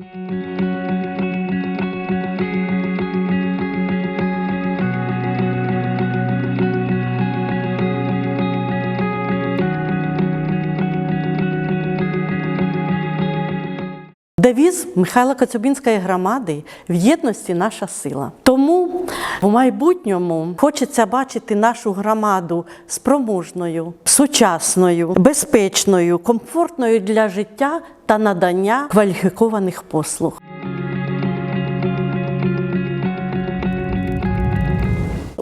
Thank you. Девіз Михайла Коцюбінської громади в єдності наша сила. Тому в майбутньому хочеться бачити нашу громаду спроможною, сучасною, безпечною, комфортною для життя та надання кваліфікованих послуг.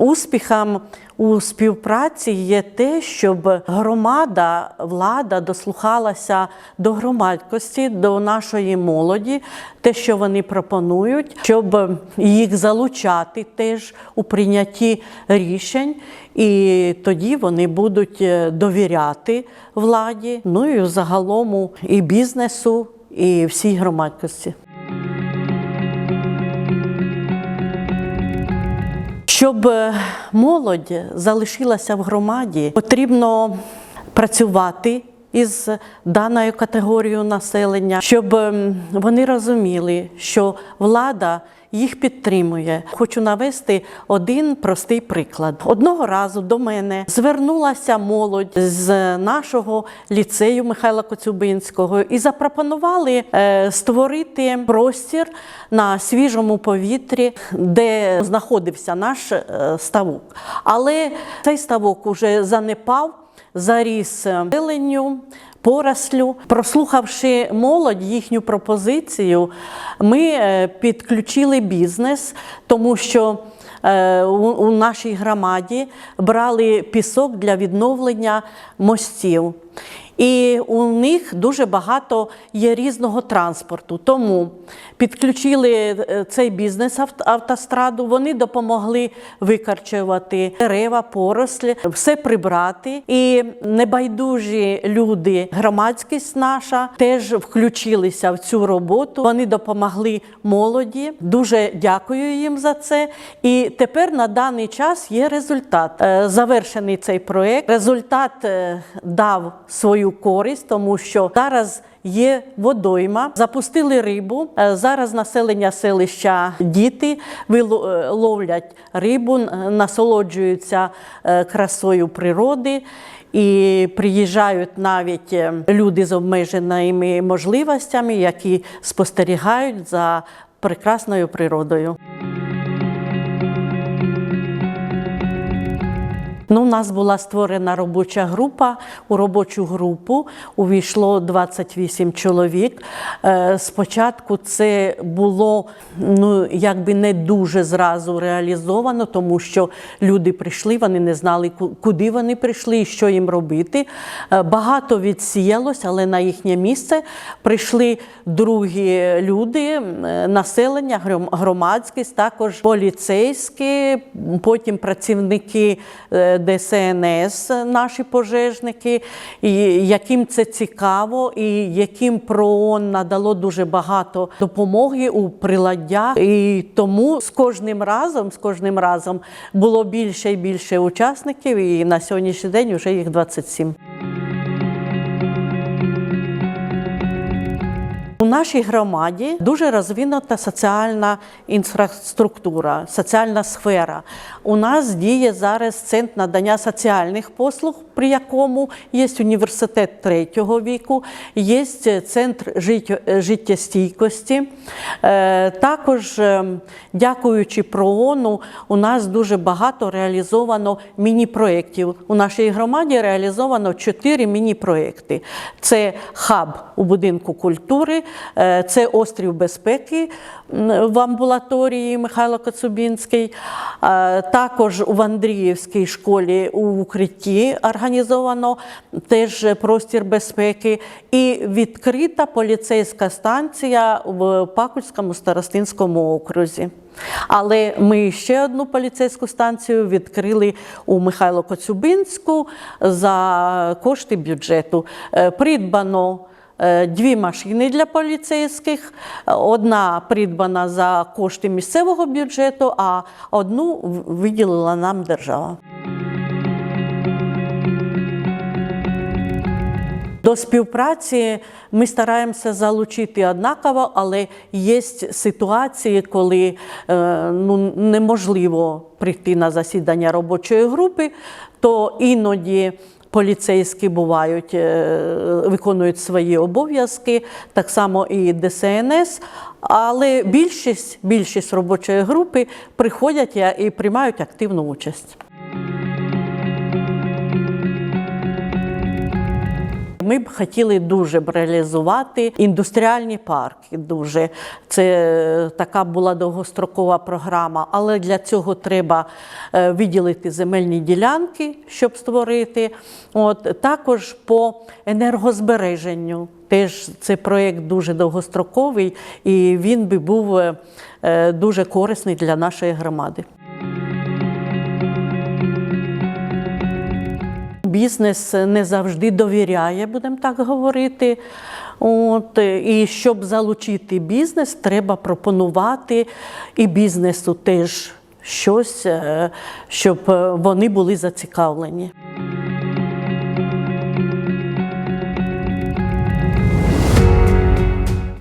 Успіхом у співпраці є те, щоб громада, влада дослухалася до громадськості, до нашої молоді, те, що вони пропонують, щоб їх залучати теж у прийнятті рішень, і тоді вони будуть е, довіряти владі, ну і загалом і бізнесу, і всій громадськості. Щоб е, молодь залишилася в громаді, потрібно працювати із даною категорією населення, щоб ем, вони розуміли, що влада їх підтримує. Хочу навести один простий приклад. Одного разу до мене звернулася молодь з нашого ліцею Михайла Коцюбинського і запропонували е, створити простір на свіжому повітрі, де знаходився наш е, ставок. Але цей ставок уже занепав заріс е, зеленню, порослю. Прослухавши молодь їхню пропозицію, ми е, підключили бізнес, тому що е, у, у нашій громаді брали пісок для відновлення мостів. І у них дуже багато є різного транспорту. Тому підключили е, цей бізнес автостраду. Вони допомогли викарчувати дерева, порослі, все прибрати. І небайдужі люди, громадськість наша теж включилися в цю роботу. Вони допомогли молоді. Дуже дякую їм за це. І тепер на даний час є результат. Е, Завершений цей проект. Результат е, дав свою користь, тому що зараз. Є водойма, запустили рибу. Е, Зараз населення селища діти е, ловлять рибу, насолоджуються е, красою природи. І приїжджають навіть люди з обмеженими можливостями, які спостерігають за прекрасною природою. Ну, у нас була створена робоча група. У робочу групу увійшло 28 чоловік. Е, Спочатку це було ну, якби не дуже зразу реалізовано, тому що люди прийшли, вони не знали, куди вони прийшли і що їм робити. Е, Багато відсіялось, але на їхнє місце прийшли другі люди, е, населення, громадськість, також поліцейські, потім працівники ДСНС, наші пожежники, і яким це цікаво, і яким ПРООН надало дуже багато допомоги у приладдях. І тому з кожним разом, з кожним разом було більше і більше учасників, і на сьогоднішній день вже їх 27. Нашій громаді дуже розвинута соціальна інфраструктура, соціальна сфера. У нас діє зараз центр надання соціальних послуг, при якому є університет третього віку, є центр життєстійкості. Е, Також, е, дякуючи ПРООНу, у нас дуже багато реалізовано міні-проєктів. У нашій громаді реалізовано чотири міні-проєкти. Це хаб у будинку культури, це острів безпеки в амбулаторії Михайло Коцубінський. Е, Також у Андріївській школі у укритті організовано теж простір безпеки. І відкрита поліцейська станція в Пакульському старостинському окрузі. Але ми ще одну поліцейську станцію відкрили у Михайло Коцюбинську за кошти бюджету. Е, Придбано е, дві машини для поліцейських. Одна придбана за кошти місцевого бюджету, а одну виділила нам держава. До співпраці ми стараємося залучити однаково, але є ситуації, коли е, ну, неможливо прийти на засідання робочої групи, то іноді поліцейські бувають, е, виконують свої обов'язки, так само і ДСНС. Але більшість, більшість робочої групи приходять і приймають активну участь. Ми б хотіли дуже б реалізувати індустріальні парки. Дуже це така була довгострокова програма, але для цього треба е, виділити земельні ділянки, щоб створити. От також по енергозбереженню. Теж це проєкт дуже довгостроковий і він би був е, е, дуже корисний для нашої громади. Бізнес не завжди довіряє, будемо так говорити. От, і щоб залучити бізнес, треба пропонувати і бізнесу теж щось, е, щоб е, вони були зацікавлені.